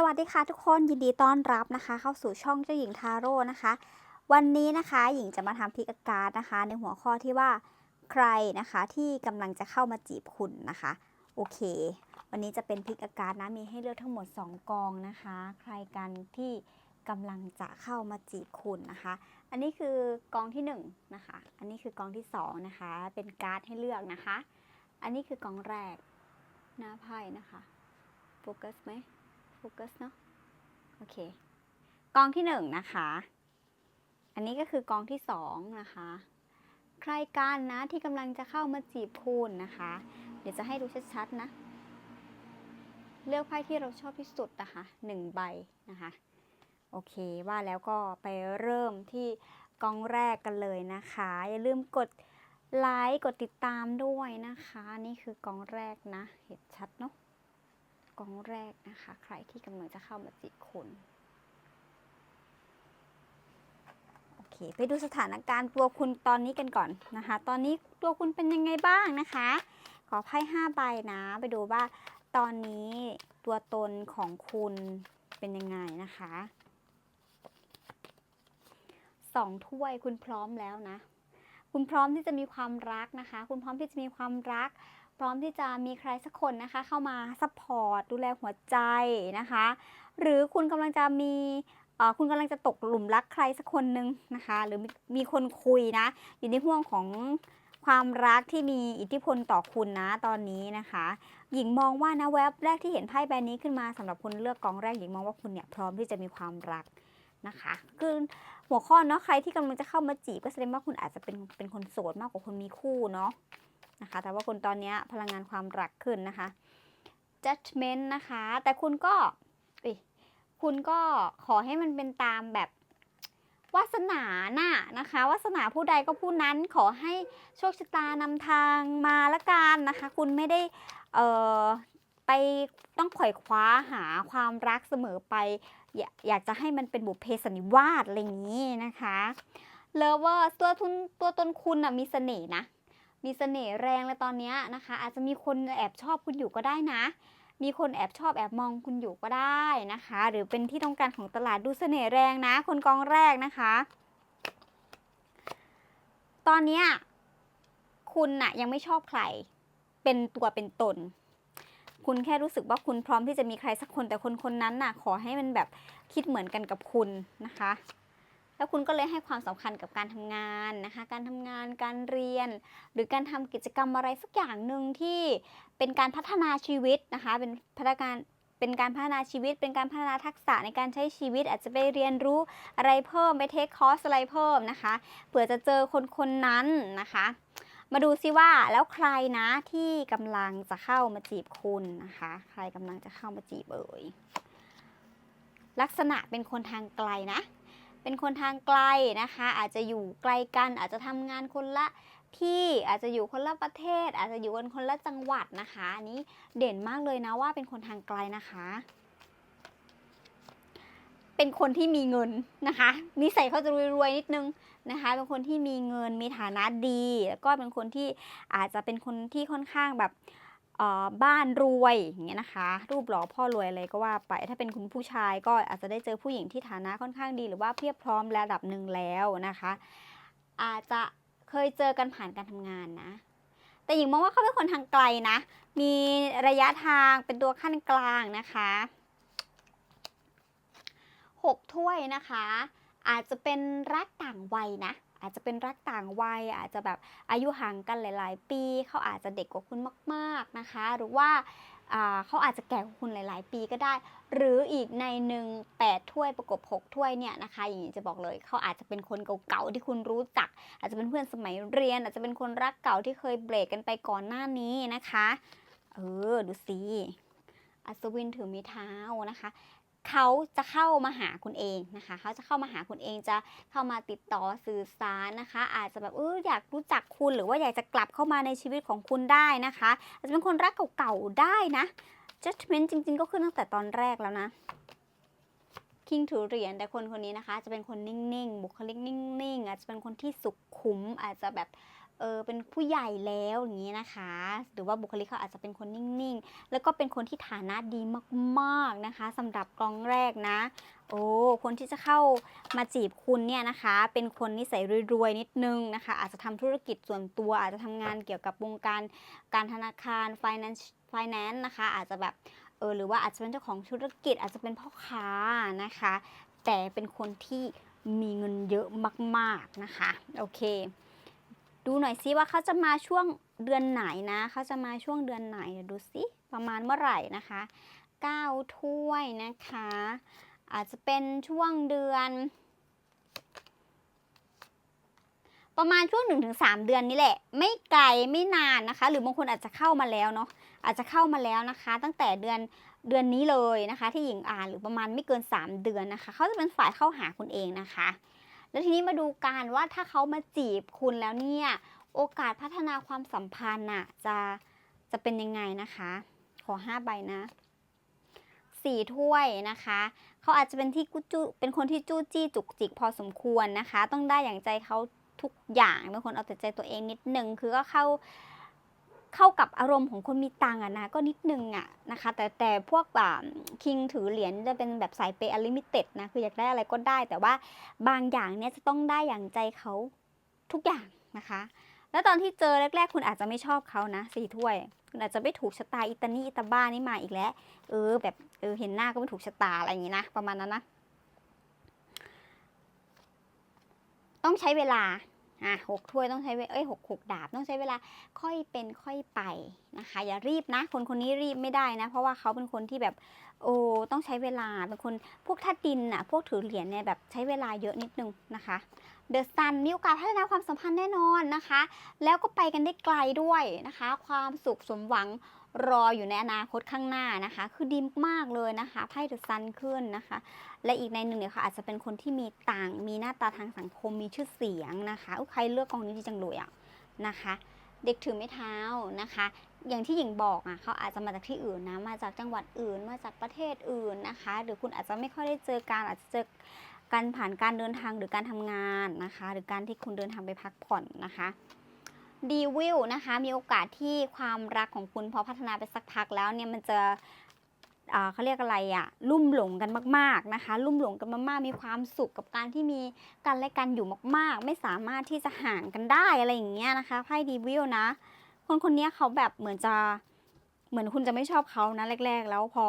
สวัสดีค่ะทุกคนยินดีต้อนรับนะคะ เข้าสู่ช่องเจ้าหญิงทาโร่นะคะ วันนี้นะคะหญิงจะมาทำพิกการ์ดนะคะ ในหัวข้อที่ว่าใครนะคะที่กำลังจะเข้ามาจีบคุณนะคะ โอเค วันนี้จะเป็นพิกการ์ดนะมีให้เลือกทั้งหมด 2 กองนะคะ ใครกันที่กำลังจะเข้ามาจีบคุณนะคะ อันนี้คือกองที่1นะคะ อันนี้คือกองที่2นะคะ เป็นการ์ดให้เลือกนะคะ อันนี้คือกองแรกหน้าไพ่นะคะโฟกัสไหม โฟกัสเนาะโอเค กองที่หนึ่งนะคะ อันนี้ก็คือกองที่สองนะคะ ใครกันนะที่กำลังจะเข้ามาจีบคุณนะคะ เดี๋ยวจะให้ดูชัดๆนะ เลือกไพ่ที่เราชอบที่สุดนะคะหนึ่งใบนะคะ โอเคว่าแล้วก็ไปเริ่มที่กองแรกกันเลยนะคะ อย่าลืมกดไลค์กดติดตามด้วยนะคะ นี่คือกองแรกนะ เห็นชัดเนาะ กองแรกนะคะ ใครที่กำลังจะเข้ามาจีบคุณโอเค ไปดูสถานการณ์ตัวคุณตอนนี้กันก่อนนะคะ ตอนนี้ตัวคุณเป็นยังไงบ้างนะคะ ขอไพ่ห้าใบนะ ไปดูว่าตอนนี้ตัวตนของคุณเป็นยังไงนะคะสองถ้วยคุณพร้อมแล้วนะ คุณพร้อมที่จะมีความรักนะคะ คุณพร้อมที่จะมีความรัก พร้อมที่จะมีใครสักคนนะคะ เข้ามาซัพพอร์ตดูแลหัวใจนะคะ หรือคุณกำลังจะมีคุณกำลังจะตกหลุมรักใครสักคนหนึ่งนะคะ หรือมีมีคนคุยนะ อยู่ในห่วงของความรักที่มีอิทธิพลต่อคุณนะตอนนี้นะคะ หญิงมองว่านะแวบแรกที่เห็นไพ่ใบนี้ขึ้นมาสำหรับคนเลือกกองแรกหญิงมองว่าคุณเนี่ยพร้อมที่จะมีความรักนะคะคือหัวข้อเนาะใครที่กำลังจะเข้ามาจีบก็แสดงว่าคุณอาจจะเป็นเป็นคนโสดมากกว่าคนมีคู่เนาะ นะคะ แต่ว่าคนตอนนี้พลังงานความรักขึ้นนะคะ judgment นะคะ แต่คุณก็คุณก็ขอให้มันเป็นตามแบบวาสนาน่ะนะคะวาสนาผู้ใดก็ผู้นั้นขอให้โชคชะตานำทางมาละกันนะคะ คุณไม่ได้เอ่อไปต้องขวอยคว้าหาความรักเสมอไปอยากอยากจะให้มันเป็นบุพเพสันนิวาสอะไรอย่างนี้นะคะ lovers ตัวทุนตัวตนคุณนะมีเสน่ห์นะ มีเสน่ห์แรงเลยตอนนี้นะคะ อาจจะมีคนแอบชอบคุณอยู่ก็ได้นะ มีคนแอบชอบแอบมองคุณอยู่ก็ได้นะคะ หรือเป็นที่ต้องการของตลาดดูเสน่ห์แรงนะ คนกองแรกนะคะ ตอนนี้คุณน่ะยังไม่ชอบใคร เป็นตัวเป็นตน คุณแค่รู้สึกว่าคุณพร้อมที่จะมีใครสักคนแต่คนคนนั้นน่ะ ขอให้มันแบบคิดเหมือนกันกับคุณนะคะ แล้วคุณก็เลยให้ความสำคัญกับการทำงานนะคะ การทำงานการเรียน หรือการทำกิจกรรมอะไรสักอย่างหนึ่งที่เป็นการพัฒนาชีวิตนะคะ เป็นพัฒนาการเป็นการพัฒนาชีวิต เป็นการพัฒนาทักษะในการใช้ชีวิต อาจจะไปเรียนรู้อะไรเพิ่มไปเทคคอร์สอะไรเพิ่มนะคะเผื่อจะเจอคนคนนั้นนะคะ มาดูซิว่าแล้วใครนะที่กำลังจะเข้ามาจีบคุณนะคะ ใครกำลังจะเข้ามาจีบเอ่ยลักษณะเป็นคนทางไกลนะ เป็นคนทางไกลนะคะ อาจจะอยู่ไกลกันอาจจะทำงานคนละที่อาจจะอยู่คนละประเทศ อาจจะอยู่กันคนละจังหวัดนะคะอันนี้เด่นมากเลยนะว่าเป็นคนทางไกลนะคะ เป็นคนที่มีเงินนะคะนิสัยเขาจะรวยๆนิดนึงนะคะเป็นคนที่มีเงินมีฐานะดี แล้วก็เป็นคนที่อาจจะเป็นคนที่ค่อนข้างแบบ บ้านรวยอย่างเงี้ยนะคะ รูปหล่อพ่อรวยอะไรก็ว่าไป ถ้าเป็นคุณผู้ชายก็อาจจะได้เจอผู้หญิงที่ฐานะค่อนข้างดี หรือว่าเพียบพร้อมระดับหนึ่งแล้วนะคะ อาจจะเคยเจอกันผ่านการทำงานนะ แต่หญิงมองว่าเขาเป็นคนทางไกลนะ มีระยะทางเป็นตัวขั้นกลางนะคะหกถ้วยนะคะ อาจจะเป็นรักต่างวัยนะ อาจจะเป็นรักต่างวัย อาจจะแบบอายุห่างกันหลาย ๆ ปี เขาอาจจะเด็กกว่าคุณมากๆนะคะ หรือว่าเขาอาจจะแก่กว่าคุณหลาย ๆ ปีก็ได้ หรืออีกในหนึ่งแปดถ้วยประกบหกถ้วยเนี่ยนะคะ อย่างนี้จะบอกเลย เขาอาจจะเป็นคนเก่าๆที่คุณรู้จัก อาจจะเป็นเพื่อนสมัยเรียน อาจจะเป็นคนรักเก่าที่เคยเบรกกันไปก่อนหน้านี้นะคะ เออ ดูสิอัศวินถือมีเท้านะคะ เขาจะเข้ามาหาคุณเองนะคะ เขาจะเข้ามาหาคุณเองจะเข้ามาติดต่อสื่อสารนะคะ อาจจะแบบเอออยากรู้จักคุณหรือว่าอยากจะกลับเข้ามาในชีวิตของคุณได้นะคะอาจจะเป็นคนรักเก่าๆได้นะ judgment จริง ๆ ก็ขึ้นตั้งแต่ตอนแรกแล้วนะคิงถือเหรียญแต่คนคนนี้นะคะ จะเป็นคนนิ่งๆ บุคลิกนิ่งๆ อาจจะเป็นคนที่สุขุมอาจจะแบบ เออเป็นผู้ใหญ่แล้วอย่างนี้นะคะ หรือว่าบุคลิกเขาอาจจะเป็นคนนิ่งๆ แล้วก็เป็นคนที่ฐานะดีมากๆนะคะสำหรับกองแรกนะ โอ้คนที่จะเข้ามาจีบคุณเนี่ยนะคะ เป็นคนนิสัยรวยๆนิดนึงนะคะ อาจจะทำธุรกิจส่วนตัว อาจจะทำงานเกี่ยวกับวงการการธนาคาร finance finance นะคะ อาจจะแบบเออหรือว่าอาจจะเป็นเจ้าของธุรกิจอาจจะเป็นพ่อค้านะคะ แต่เป็นคนที่มีเงินเยอะมาก ๆนะคะ โอเค ดูหน่อยซิว่าเขาจะมาช่วงเดือนไหนนะเขาจะมาช่วงเดือนไหนเดี๋ยวดูซิประมาณเมื่อไหร่นะคะ9ถ้วยนะคะ อาจจะเป็นช่วงเดือน ประมาณช่วง 1-3 เดือนนี่แหละ ไม่ไกลไม่นานนะคะ หรือบางคนอาจจะเข้ามาแล้วเนาะอาจจะเข้ามาแล้วนะคะ ตั้งแต่เดือนเดือนนี้เลยนะคะ ที่หญิงอ่านหรือประมาณไม่เกิน 3 เดือนนะคะเขาจะเป็นฝ่ายเข้าหาคุณเองนะคะ แล้วทีนี้มาดูการว่าถ้าเขามาจีบคุณแล้วเนี่ย โอกาสพัฒนาความสัมพันธ์น่ะจะจะเป็นยังไงนะคะ ขอ5ใบนะสี่ถ้วยนะคะ เขาอาจจะเป็นที่กุจูเป็นคนที่จู้จี้จุกจิกพอสมควรนะคะ ต้องได้อย่างใจเขาทุกอย่างเป็นคนเอาแต่ใจตัวเองนิดนึงคือก็เข้า เข้ากับอารมณ์ของคนมีตังอะนะก็นิดนึงอะนะคะ แต่แต่พวกแบบคิงถือเหรียญจะเป็นแบบสายเปย์อลิมิเต็ดนะคืออยากได้อะไรก็ได้ แต่ว่าบางอย่างเนี่ยจะต้องได้อย่างใจเขาทุกอย่างนะคะ แล้วตอนที่เจอแรกๆ คุณอาจจะไม่ชอบเขานะสี่ถ้วยคุณอาจจะไม่ถูกชะตาอิตานี่อิตาบ้านี่มาอีกแล้วเออแบบเออเห็นหน้าก็ไม่ถูกชะตาอะไรอย่างนี้นะประมาณนั้นนะ ต้องใช้เวลา อะหกถ้วยต้องใช้เวเอ้ยหกหกดาบต้องใช้เวลาค่อยเป็นค่อยไปนะคะ อย่ารีบนะ คนคนนี้รีบไม่ได้นะ เพราะว่าเขาเป็นคนที่แบบโอ้ต้องใช้เวลาเป็นคนพวกท่าดินน่ะพวกถือเหรียญเนี่ยแบบใช้เวลาเยอะนิดนึงนะคะเดอะซันมีโอกาสพัฒนาความสัมพันธ์แน่นอนนะคะ แล้วก็ไปกันได้ไกลด้วยนะคะ ความสุขสมหวัง รออยู่ในอนาคตข้างหน้านะคะ คือดีมากเลยนะคะไพ่เดอะซันขึ้นนะคะ และอีกในหนึ่งเนี่ยค่ะอาจจะเป็นคนที่มีต่างมีหน้าตาทางสังคมมีชื่อเสียงนะคะใครเลือกกองนี้ดีจังเลยอะนะคะ เด็กถือไม้เท้านะคะ อย่างที่หญิงบอกอะเขาอาจจะมาจากที่อื่นนะมาจากจังหวัดอื่น มาจากประเทศอื่นนะคะ หรือคุณอาจจะไม่ค่อยได้เจอการอาจจะเจอการผ่านการเดินทางหรือการทำงานนะคะ หรือการที่คุณเดินทางไปพักผ่อนนะคะ ดีวิลนะคะ มีโอกาสที่ความรักของคุณพอพัฒนาไปสักพักแล้วเนี่ยมันจะเขาเรียกอะไรอะลุ่มหลงกันมาก ๆนะคะ ลุ่มหลงกันมากๆมีความสุขกับการที่มีกันและกันอยู่มาก ๆ ไม่สามารถที่จะห่างกันได้อะไรอย่างเงี้ยนะคะไพ่ดีวิลนะ คนคนนี้เขาแบบเหมือนจะเหมือนคุณจะไม่ชอบเขานะแรก ๆ แล้วพอ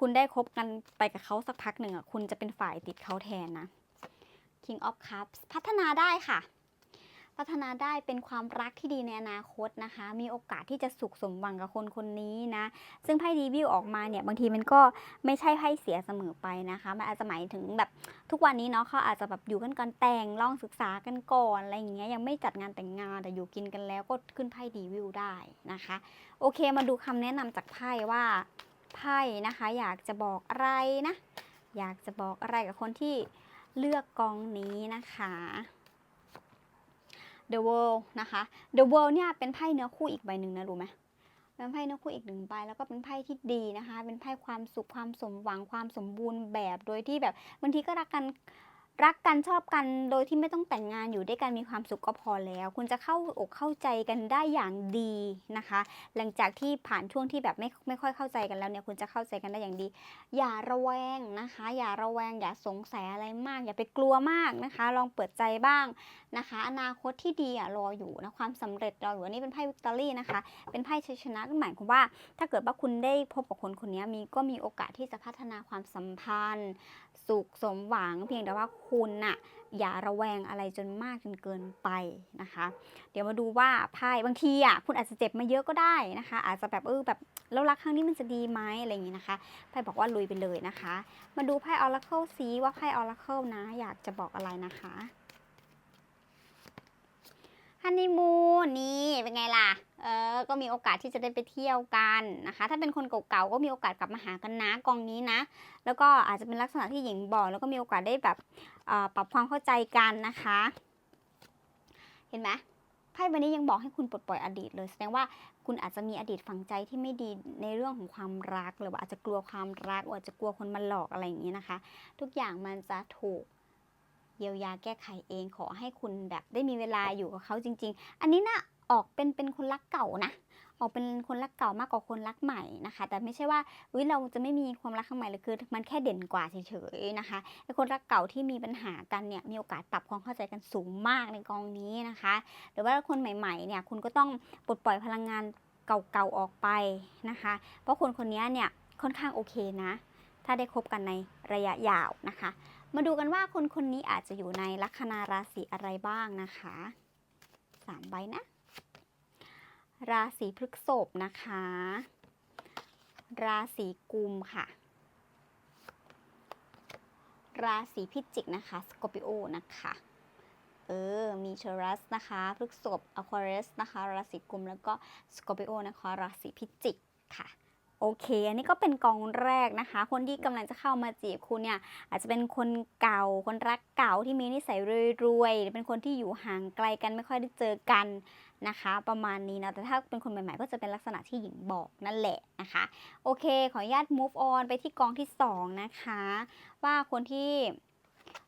คุณได้คบกันไปกับเขาสักพักหนึ่งอะคุณจะเป็นฝ่ายติดเขาแทนนะ King of Cups พัฒนาได้ค่ะ พัฒนาได้เป็นความรักที่ดีในอนาคตนะคะ มีโอกาสที่จะสุขสมหวังกับคนคนนี้นะ ซึ่งไพ่ดีวิวออกมาเนี่ยบางทีมันก็ไม่ใช่ไพ่เสียเสมอไปนะคะ มันอาจจะหมายถึงแบบทุกวันนี้เนาะเขาอาจจะแบบอยู่กันก่อนแต่งลองศึกษากันก่อนอะไรอย่างเงี้ยยังไม่จัดงานแต่งงานแต่อยู่กินกันแล้วก็ขึ้นไพ่ดีวิวได้นะคะ โอเคมาดูคำแนะนำจากไพ่ว่าไพ่นะคะ อยากจะบอกอะไรนะ อยากจะบอกอะไรกับคนที่เลือกกองนี้นะคะ The World นะคะ The World เนี่ยเป็นไพ่เนื้อคู่อีกใบหนึ่งนะรู้ไหมเป็นไพ่เนื้อคู่อีกหนึ่งใบแล้วก็เป็นไพ่ที่ดีนะคะ เป็นไพ่ความสุขความสมหวังความสมบูรณ์แบบโดยที่แบบบางทีก็รักกัน รักกันชอบกันโดยที่ไม่ต้องแต่งงานอยู่ด้วยกันมีความสุขก็พอแล้ว คุณจะเข้าอกเข้าใจกันได้อย่างดีนะคะ หลังจากที่ผ่านช่วงที่แบบไม่ไม่ค่อยเข้าใจกันแล้วเนี่ยคุณจะเข้าใจกันได้อย่างดี อย่าระแวงนะคะ อย่าระแวงอย่าสงสัยอะไรมาก อย่าไปกลัวมากนะคะ ลองเปิดใจบ้างนะคะ อนาคตที่ดีอะรออยู่นะความสำเร็จรออยู่อันนี้เป็นไพ่วิกตอรี่นะคะ เป็นไพ่ชัยชนะก็หมายความว่า ถ้าเกิดว่าคุณได้พบกับคนคนนี้มีก็มีโอกาสที่จะพัฒนาความสัมพันธ์สุขสมหวังเพียงแต่ว่าคุณน่ะอย่าระแวงอะไรจนมากจนเกินไปนะคะ เดี๋ยวมาดูว่าไพ่บางทีอะคุณอาจจะเจ็บมาเยอะก็ได้นะคะ อาจจะแบบเออแบบแล้วรักครั้งนี้มันจะดีไหมอะไรอย่างนี้นะคะไพ่บอกว่าลุยไปเลยนะคะ มาดูไพ่ออร์เคิลซีว่าไพ่ออร์เคิลนะ อยากจะบอกอะไรนะคะ ฮันนีมูนนี่เป็นไงล่ะ เออ ก็มีโอกาสที่จะได้ไปเที่ยวกันนะคะ ถ้าเป็นคนเก่าๆ ก็มีโอกาสกลับมาหากันนะกองนี้นะ แล้วก็อาจจะเป็นลักษณะที่หญิงบอก แล้วก็มีโอกาสได้แบบอ่อปรับความเข้าใจกันนะคะ เห็นไหมไพ่ใบนี้ยังบอกให้คุณปลดปล่อยอดีตเลย แสดงว่าคุณอาจจะมีอดีตฝังใจที่ไม่ดีในเรื่องของความรัก หรือว่าอาจจะกลัวความรักอาจจะกลัวคนมาหลอกอะไรอย่างนี้นะคะ ทุกอย่างมันจะถูก เยียวยาแก้ไขเอง ขอให้คุณแบบได้มีเวลาอยู่กับเขาจริง ๆ อันนี้นะออกเป็นเป็นคนรักเก่านะออกเป็นคนรักเก่ามากกว่าคนรักใหม่นะคะ แต่ไม่ใช่ว่าอุ้ยเราจะไม่มีความรักครั้งใหม่เลยคือ มันแค่เด่นกว่าเฉยๆนะคะไอ้คนรักเก่าที่มีปัญหากันเนี่ยมีโอกาสปรับความเข้าใจกันสูงมากในกองนี้นะคะ หรือว่าคนใหม่ๆเนี่ยคุณก็ต้องปลดปล่อยพลังงานเก่าๆออกไปนะคะ เพราะคนคนนี้เนี่ยค่อนข้างโอเคนะ ถ้าได้คบกันในระยะยาวนะคะ มาดูกันว่าคนคนนี้อาจจะอยู่ในลัคนาราศีอะไรบ้างนะคะสามใบนะ ราศีพฤษภนะคะ ราศีกุมค่ะ ราศีพิจิกนะคะสกอปิโอนะคะเออ มีเชอรัสนะคะพฤษภอควาเรสนะคะ ราศีกุม แล้วก็สกอปิโอนะคะ ราศีพิจิกค่ะ โอเค อันนี้ก็เป็นกองแรกนะคะ คนที่กำลังจะเข้ามาจีบคุณเนี่ยอาจจะเป็นคนเก่า คนรักเก่าที่มีนิสัยรวยๆหรือเป็นคนที่อยู่ห่างไกลกันไม่ค่อยได้เจอกันนะคะ ประมาณนี้นะแต่ถ้าเป็นคนใหม่ๆ ก็จะเป็นลักษณะที่หญิงบอกนั่นแหละนะคะ โอเค ขออนุญาต move on ไปที่กองที่สองนะคะ ว่าคนที่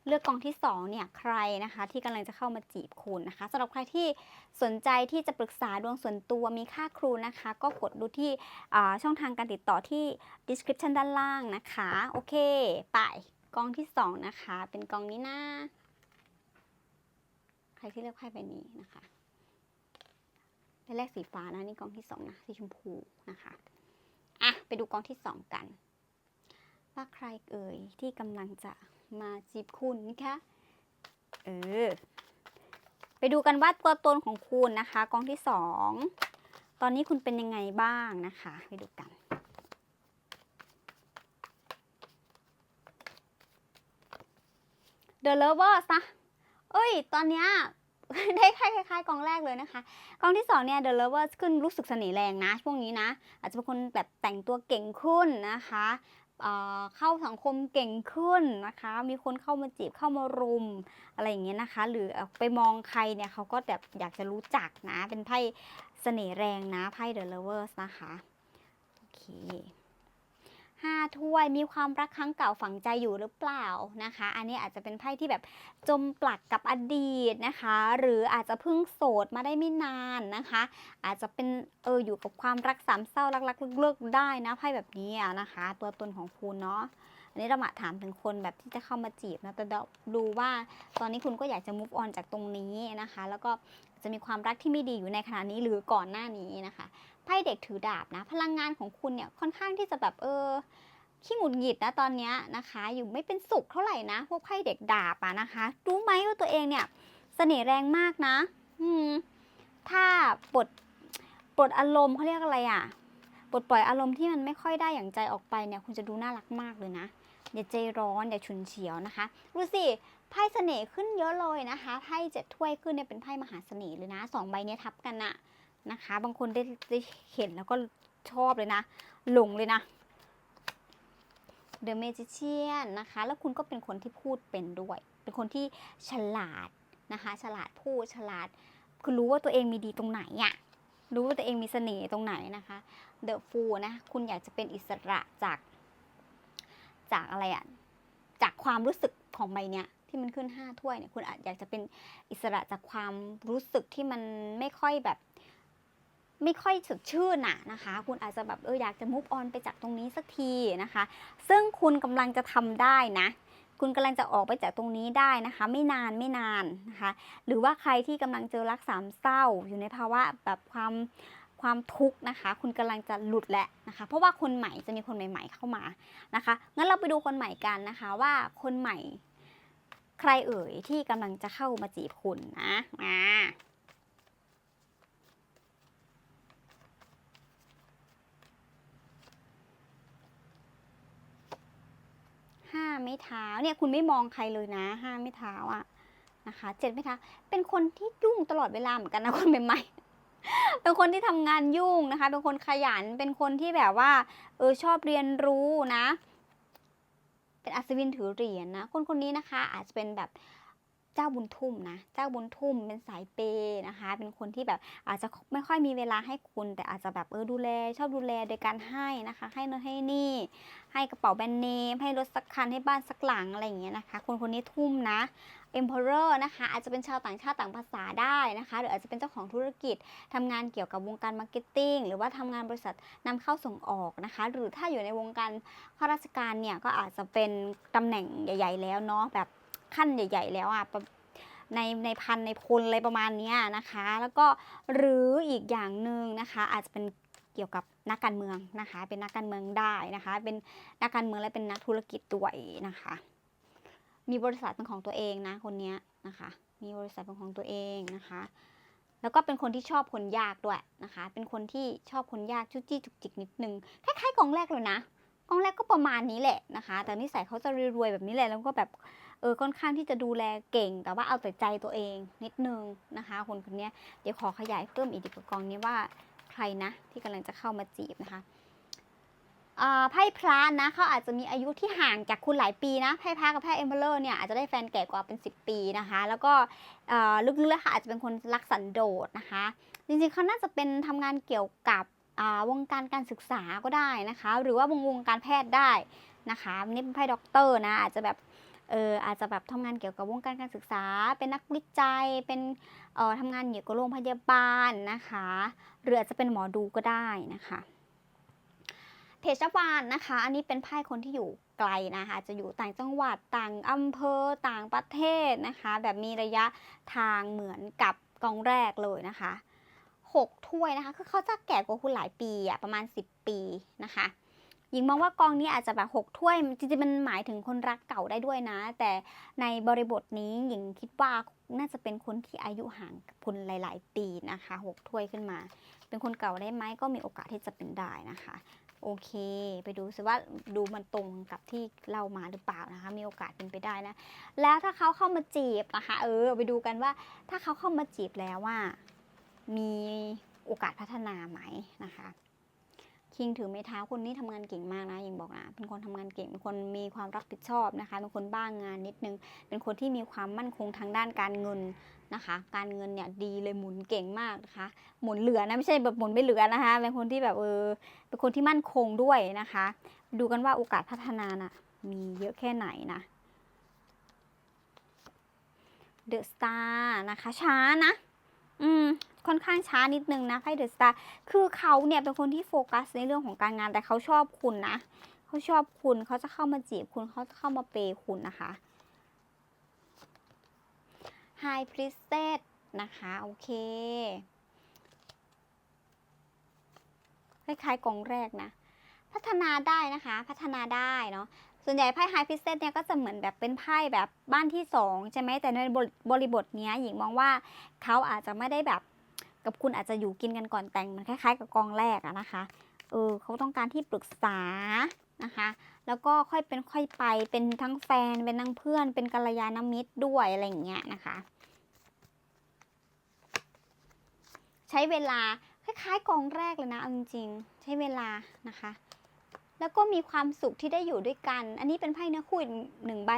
เลือกกองที่สองเนี่ยใครนะคะที่กำลังจะเข้ามาจีบคุณนะคะสำหรับใครที่สนใจที่จะปรึกษาดวงส่วนตัวมีค่าครูนะคะ ก็กดดูที่ช่องทางการติดต่อที่ description ด้านล่างนะคะ โอเค ไปกองที่สองนะคะ เป็นกองนี้นะใครที่เลือกไพ่ใบนี้นะคะใบแรกสีฟ้านะนี่กองที่สองนะสีชมพูนะคะอะไปดูกองที่สองกัน ว่าใครเอ่ยที่กำลังจะ มาจีบคุณนะคะเออไปดูกันว่าตัวตนของคุณนะคะ กองที่สองตอนนี้คุณเป็นยังไงบ้างนะคะ ไปดูกัน The Lovers นะเอ้ย ตอนเนี้ยได้คล้ายๆกองแรกเลยนะคะ กองที่สองเนี่ย The Lovers ขึ้นรู้สึกเสน่ห์แรงนะ ช่วงนี้นะ อาจจะเป็นคนแบบแต่งตัวเก่งขึ้นนะคะ เข้าสังคมเก่งขึ้นนะคะ มีคนเข้ามาจีบเข้ามารุมอะไรอย่างเงี้ยนะคะ หรือไปมองใครเนี่ยเขาก็แบบอยากจะรู้จักนะ เป็นไพ่เสน่ห์แรงนะไพ่ The Lovers นะคะ โอเค ห้าถ้วยมีความรักครั้งเก่าฝังใจอยู่หรือเปล่านะคะ อันนี้อาจจะเป็นไพ่ที่แบบจมปลักกับอดีตนะคะ หรืออาจจะเพิ่งโสดมาได้ไม่นานนะคะ อาจจะเป็นเอออยู่กับความรักสามเศร้ารักๆเลิกๆได้นะไพ่แบบนี้นะคะ ตัวตนของคุณเนาะ อันนี้เรามาถามถึงคนแบบที่จะเข้ามาจีบนะแต่ดูว่าตอนนี้คุณก็อยากจะ move on จากตรงนี้นะคะ แล้วก็จะมีความรักที่ไม่ดีอยู่ในขณะนี้หรือก่อนหน้านี้นะคะไพ่เด็กถือดาบนะ พลังงานของคุณเนี่ยค่อนข้างที่จะแบบเออขี้หงุดหงิดนะตอนนี้นะคะ อยู่ไม่เป็นสุขเท่าไหร่นะ พวกไพ่เด็กดาบอะนะคะ รู้ไหมว่าตัวเองเนี่ยเสน่ห์แรงมากนะ อืม ถ้าปลดปลดอารมณ์เขาเรียกอะไรอะปลดปล่อยอารมณ์ที่มันไม่ค่อยได้อย่างใจออกไปเนี่ย คุณจะดูน่ารักมากเลยนะ อย่าใจร้อนอย่าฉุนเฉียวนะคะดูสิไพ่เสน่ห์ขึ้นเยอะเลยนะคะไพ่เจ็ดถ้วยขึ้นเนี่ยเป็นไพ่มหาเสน่ห์เลยนะสองใบเนี้ยทับกันอะนะคะ บางคนได้ได้เห็นแล้วก็ชอบเลยนะ หลงเลยนะ The Magician นนะคะ แล้วคุณก็เป็นคนที่พูดเป็นด้วย เป็นคนที่ฉลาดนะคะ ฉลาดพูดฉลาด คือรู้ว่าตัวเองมีดีตรงไหนอะรู้ว่าตัวเองมีเสน่ห์ตรงไหนนะคะ The Fool นะ คุณอยากจะเป็นอิสระจาก จากอะไรอะจากความรู้สึกของใบเนี้ยที่มันขึ้นห้าถ้วยเนี่ยคุณอาจอยากจะเป็นอิสระจากความรู้สึกที่มันไม่ค่อยแบบ ไม่ค่อยสดชื่นน่ะนะคะ คุณอาจจะแบบเอออยากจะ move on ไปจากตรงนี้สักทีนะคะ ซึ่งคุณกำลังจะทำได้นะคุณกำลังจะออกไปจากตรงนี้ได้นะคะ ไม่นานไม่นานนะคะ หรือว่าใครที่กำลังเจอรักสามเศร้าอยู่ในภาวะแบบความ ความทุกข์นะคะ คุณกำลังจะหลุดแล้วนะคะ เพราะว่าคนใหม่จะมีคนใหม่ ๆ เข้ามานะคะงั้นเราไปดูคนใหม่กันนะคะว่าคนใหม่ใครเอ่ยที่กำลังจะเข้ามาจีบคุณนะมาห้าไม้เท้าเนี่ยคุณไม่มองใครเลยนะห้าไม้เท้าอะนะคะเจ็ดไม้เท้าเป็นคนที่ยุ่งตลอดเวลาเหมือนกันนะคนใหม่ๆ เป็นคนที่ทำงานยุ่งนะคะ เป็นคนขยัน เป็นคนที่แบบว่า เออชอบเรียนรู้นะ เป็นอัศวินถือเหรียญนะคนคนนี้นะคะ อาจจะเป็นแบบ จ้าบุญทุ่มนะ เจ้าบุญทุ่มเป็นสายเปย์นะคะ เป็นคนที่แบบอาจจะไม่ค่อยมีเวลาให้คุณ แต่อาจจะแบบเออดูแล ชอบดูแลโดยการให้นะคะ ให้นนให้นี่ ให้กระเป๋าแบรนด์เนม ให้รถสักคัน ให้บ้านสักหลังอะไรอย่างเงี้ยนะคะ คนคนนี้ทุ่มนะ Emperor นะคะ อาจจะเป็นชาวต่างชาติต่างภาษาได้นะคะ หรืออาจจะเป็นเจ้าของธุรกิจทำงานเกี่ยวกับวงการมาร์เก็ตติ้งหรือว่าทำงานบริษัทนำเข้าส่งออกนะคะ หรือถ้าอยู่ในวงการข้าราชการเนี่ยก็อาจจะเป็นตำแหน่งใหญ่ ๆ แล้วเนาะแบบ ขั้นใหญ่ ๆ แล้วอะประในในพันในพลอะไรประมาณนี้นะคะ แล้วก็หรืออีกอย่างหนึ่งนะคะ อาจจะเป็นเกี่ยวกับนักการเมืองนะคะ เป็นนักการเมืองได้นะคะ เป็นนักการเมืองและเป็นนักธุรกิจด้วยนะคะ มีบริษัทเป็นของตัวเองนะคนนี้นะคะ มีบริษัทเป็นของตัวเองนะคะ แล้วก็เป็นคนที่ชอบคนยากด้วยนะคะ เป็นคนที่ชอบคนยากจุกจี้จุกจิกนิดนึงคล้ายๆกองแรกเลยนะกองแรกก็ประมาณนี้แหละนะคะ แต่นิสัยเขาจะรวยๆแบบนี้แหละแล้วก็แบบ เออค่อนข้างที่จะดูแลเก่ง แต่ว่าเอาแต่ใจตัวเองนิดนึงนะคะ คนคนนี้เดี๋ยวขอขยายเพิ่มอีกดีกว่ากองนี้ว่าใครนะที่กำลังจะเข้ามาจีบนะคะไพ่พระนะเขาอาจจะมีอายุที่ห่างจากคุณหลายปีนะไพ่พระกับไพ่เอมเบอร์เนี่ยอาจจะได้แฟนแก่กว่าเป็น 10 ปีนะคะ แล้วก็ลึกๆแล้วค่ะอาจจะเป็นคนรักสันโดษนะคะ จริงๆเขาน่าจะเป็นทำงานเกี่ยวกับวงการการศึกษาก็ได้นะคะ หรือว่าวงวงการแพทย์ได้นะคะนี่เป็นไพ่ด็อกเตอร์นะอาจจะแบบ เอออาจจะแบบทำงานเกี่ยวกับวงการการศึกษา เป็นนักวิจัย เป็นเอ่อทำงานเกี่ยวกับโรงพยาบาลนะคะ หรืออาจจะเป็นหมอดูก็ได้นะคะเพชรวานนะคะ อันนี้เป็นไพ่คนที่อยู่ไกลนะคะจะอยู่ต่างจังหวัดต่างอำเภอต่างประเทศนะคะ แบบมีระยะทางเหมือนกับกองแรกเลยนะคะหกถ้วยนะคะ คือเขาจะแก่กว่าคุณหลายปีอะประมาณ 10 ปีนะคะ หญิงมองว่ากองนี้อาจจะแบบหกถ้วยจริงๆมันหมายถึงคนรักเก่าได้ด้วยนะ แต่ในบริบทนี้หญิงคิดว่าน่าจะเป็นคนที่อายุห่างกับคุณหลาย ๆ ปีนะคะหกถ้วยขึ้นมา เป็นคนเก่าได้ไหมก็มีโอกาสที่จะเป็นได้นะคะโอเค ไปดูสิว่าดูมันตรงกับที่เล่ามาหรือเปล่านะคะ มีโอกาสเป็นไปได้นะ แล้วถ้าเขาเข้ามาจีบนะคะ เออ ไปดูกันว่า ถ้าเขาเข้ามาจีบแล้วว่า มีโอกาสพัฒนาไหมนะคะ คิงถือไม้เท้าคนนี้ทำงานเก่งมากนะยิงบอกนะเป็นคนทำงานเก่งเป็นคนมีความรับผิดชอบนะคะเป็นคนบ้างงานนิดนึง เป็นคนที่มีความมั่นคงทางด้านการเงินนะคะ การเงินเนี่ยดีเลยหมุนเก่งมากนะคะหมุนเหลือนะไม่ใช่แบบหมุนไม่เหลือนะคะเป็นคนที่แบบเออเป็นคนที่มั่นคงด้วยนะคะ ดูกันว่าโอกาสพัฒนาน่ะมีเยอะแค่ไหนนะเดอะสตาร์นะคะช้านะ อืม ค่อนข้างช้านิดนึงนะไพ่เดอะสตาร์คือเขาเนี่ยเป็นคนที่โฟกัสในเรื่องของการงานแต่เขาชอบคุณนะเขาชอบคุณเขาจะเข้ามาจีบคุณเขาจะเข้ามาเปย์คุณนะคะ High Priestess นะคะโอเคคล้ายๆกองแรกนะ พัฒนาได้นะคะ พัฒนาได้เนาะส่วนใหญ่ไพ่ไฮพิเศษเนี่ยก็จะเหมือนแบบเป็นไพ่แบบบ้านที่สองใช่ไหมแต่ในบริบริบทเนี้ยหญิงมองว่าเขาอาจจะไม่ได้แบบ กับคุณอาจจะอยู่กินกันก่อนแต่งมันคล้ายๆ กับกองแรกอะนะคะเออเขาต้องการที่ปรึกษานะคะ แล้วก็ค่อยเป็นค่อยไปเป็นทั้งแฟนเป็นทั้งเพื่อน เป็นกัลยาณมิตรด้วยอะไรอย่างเงี้ยนะคะ ใช้เวลาคล้ายๆกองแรกเลยนะเอาจริงๆใช้เวลานะคะ แล้วก็มีความสุขที่ได้อยู่ด้วยกัน อันนี้เป็นไพ่เนื้อคู่หนึ่งใบ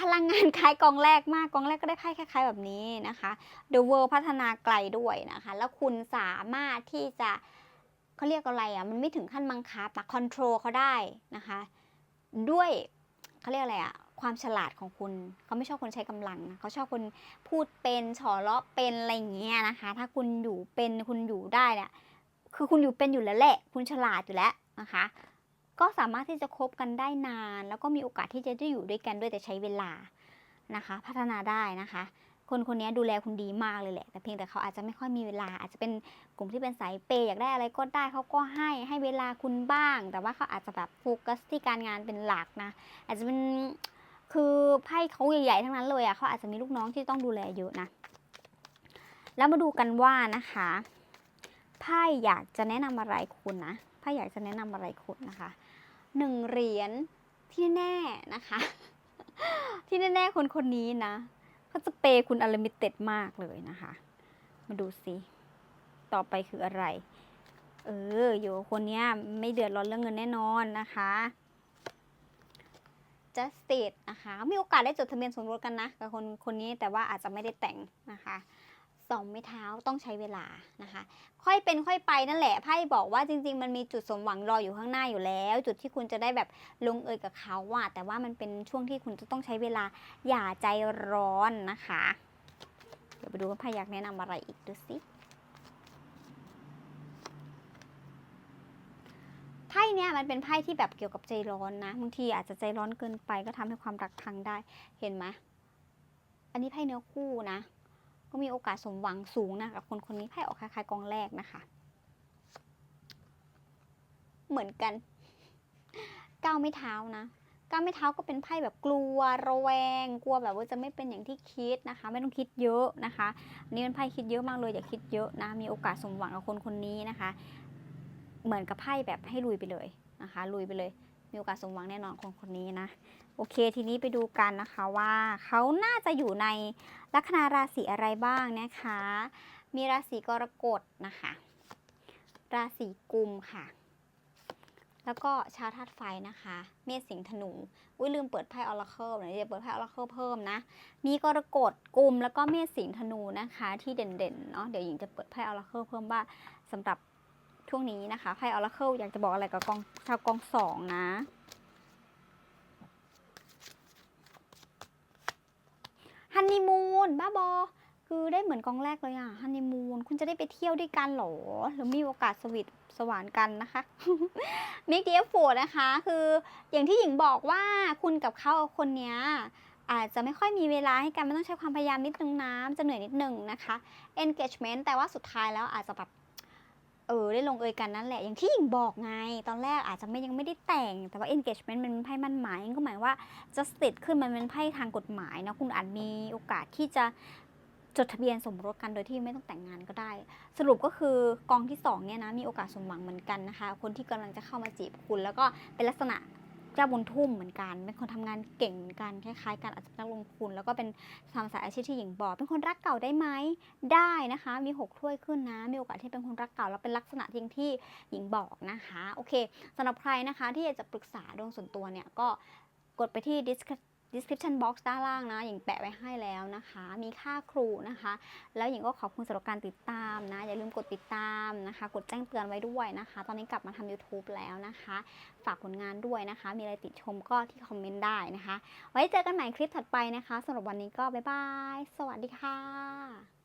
พลังงานคล้ายกองแรกมากกองแรกก็ได้ไพ่คล้ายๆแบบนี้นะคะ The World พัฒนาไกลด้วยนะคะ แล้วคุณสามารถที่จะเขาเรียกอะไรอะมันไม่ถึงขั้นบังคับอะคอนโทรลเขาได้นะคะ ด้วยเขาเรียกอะไรอะความฉลาดของคุณเขาไม่ชอบคนใช้กำลังนะเขาชอบคนพูดเป็นฉอเลาะเป็นอะไรอย่างเงี้ยนะคะ ถ้าคุณอยู่เป็นคุณอยู่ได้เนี่ยคือคุณอยู่เป็นอยู่แล้วแหละ คุณฉลาดอยู่แล้วนะคะ ก็สามารถที่จะคบกันได้นาน แล้วก็มีโอกาสที่จะได้อยู่ด้วยกันด้วยแต่ใช้เวลานะคะ พัฒนาได้นะคะ คนคนนี้ดูแลคุณดีมากเลยแหละ แต่เพียงแต่เขาอาจจะไม่ค่อยมีเวลา อาจจะเป็นกลุ่มที่เป็นสายเปย์อยากได้อะไรก็ได้เขาก็ให้ให้เวลาคุณบ้าง แต่ว่าเขาอาจจะแบบโฟกัสที่การงานเป็นหลักนะ อาจจะเป็นคือไพ่เขาใหญ่ๆทั้งนั้นเลยอะเขาอาจจะมีลูกน้องที่ต้องดูแลเยอะนะ แล้วมาดูกันว่านะคะไพ่อยากจะแนะนำอะไรคุณนะไพ่อยากจะแนะนำอะไรคุณนะคะ หนึ่งเหรียญที่แน่ๆนะคะ ที่แน่ๆคนคนนี้นะเขาจะเปย์คุณอลิมิเต็ดมากเลยนะคะ มาดูสิต่อไปคืออะไร เออ อยู่คนเนี้ยไม่เดือดร้อนเรื่องเงินแน่นอนนะคะ justice นะคะ มีโอกาสได้จดทะเบียนสมรสกันนะ กับคนคนนี้แต่ว่าอาจจะไม่ได้แต่งนะคะ สองไม้เท้าต้องใช้เวลานะคะ ค่อยเป็นค่อยไปนั่นแหละไพ่บอกว่าจริง ๆ มันมีจุดสมหวังรออยู่ข้างหน้าอยู่แล้ว จุดที่คุณจะได้แบบลงเอยกับเขาอะแต่ว่ามันเป็นช่วงที่คุณจะต้องใช้เวลาอย่าใจร้อนนะคะ เดี๋ยวไปดูว่าไพ่อยากแนะนำอะไรอีกดูสิไพ่เนี่ยมันเป็นไพ่ที่แบบเกี่ยวกับใจร้อนนะบางทีอาจจะใจร้อนเกินไปก็ทำให้ความรักพังได้เห็นไหมอันนี้ไพ่เนื้อคู่นะ ก็มีโอกาสสมหวังสูงนะกับคนคนนี้ไพ่ออกคล้ายๆกองแรกนะคะ เหมือนกันก้าวไม่เท้านะก้าวไม่เท้าก็เป็นไพ่แบบกลัวระแวง กลัวแบบว่าจะไม่เป็นอย่างที่คิดนะคะ ไม่ต้องคิดเยอะนะคะอันนี่เป็นไพ่คิดเยอะมากเลยอย่าคิดเยอะนะมีโอกาสสมหวังกับคนคนนี้นะคะ เหมือนกับไพ่แบบให้ลุยไปเลยนะคะ ลุยไปเลย มีโอกาสสมหวังแน่นอนคนคนนี้นะ โอเค ทีนี้ไปดูกันนะคะว่าเขาน่าจะอยู่ในลัคนาราศีอะไรบ้างนะคะ มีราศีกรกฎนะคะ ราศีกุมค่ะ แล้วก็ชาวธาตุไฟนะคะ เมษสิงห์ธนู อุ้ยลืมเปิดไพ่ออราเคิลเดี๋ยวจะเปิดไพ่ออราเคิลเพิ่มนะ มีกรกฎกุมแล้วก็เมษสิงห์ธนูนะคะ ที่เด่นๆเนาะ เดี๋ยวหญิงจะเปิดไพ่ออราเคิลเพิ่มว่าสำหรับช่วงนี้นะคะไพ่ออราเคิลอยากจะบอกอะไรกับกองชาวกองสองนะ ฮั นนีมูนบ้าบอ คือได้เหมือนกองแรกเลยอะฮันนีมูนคุณจะได้ไปเที่ยวด้วยกันเหรอ หรือมีโอกาสสวิตสวานกันนะคะมิกเดียโฟนะคะ คืออย่างที่หญิงบอกว่าคุณกับเขาคนเนี้ยอาจจะไม่ค่อยมีเวลาให้กันไม่ต้องใช้ความพยายามนิดนึงน้ำจะเหนื่อยนิดนึงนะคะ engagement แต่ว่าสุดท้ายแล้วอาจจะแบบ เออได้ลงเอยกันนั่นแหละ อย่างที่หญิงบอกไง ตอนแรกอาจจะไม่ยังไม่ได้แต่ง แต่ว่า engagement มันเป็นไพ่มั่นหมายก็หมายว่า justice ขึ้นมันเป็นไพ่ทางกฎหมายนะคุณอาจมีโอกาสที่จะจดทะเบียนสมรสกันโดยที่ไม่ต้องแต่งงานก็ได้ สรุปก็คือกองที่สองเนี่ยนะมีโอกาสสมหวังเหมือนกันนะคะ คนที่กำลังจะเข้ามาจีบคุณ แล้วก็เป็นลักษณะ เจ้าบุญทุ่มเหมือนกัน เป็นคนทำงานเก่งเหมือนกันคล้ายๆกันอาจจะเป็นนักลงทุน แล้วก็เป็นทำสายอาชีพที่หญิงบอก เป็นคนรักเก่าได้ไหมได้นะคะ มีหกถ้วยขึ้นนะ มีโอกาสที่เป็นคนรักเก่าแล้วเป็นลักษณะที่ที่หญิงบอกนะคะ โอเคสำหรับใครนะคะที่อยากจะปรึกษาดวงส่วนตัวเนี่ยก็กดไปที่ disc description box ด้านล่างนะหญิงแปะไว้ให้แล้วนะคะ มีค่าครูนะคะ แล้วหญิงก็ขอบคุณสำหรับการติดตามนะ อย่าลืมกดติดตามนะคะ กดแจ้งเตือนไว้ด้วยนะคะ ตอนนี้กลับมาทำ YouTube แล้วนะคะ ฝากผลงานด้วยนะคะ มีอะไรติดชมก็ที่คอมเมนต์ได้นะคะ ไว้เจอกันใหม่คลิปถัดไปนะคะสำหรับวันนี้ก็บ๊ายบาย สวัสดีค่ะ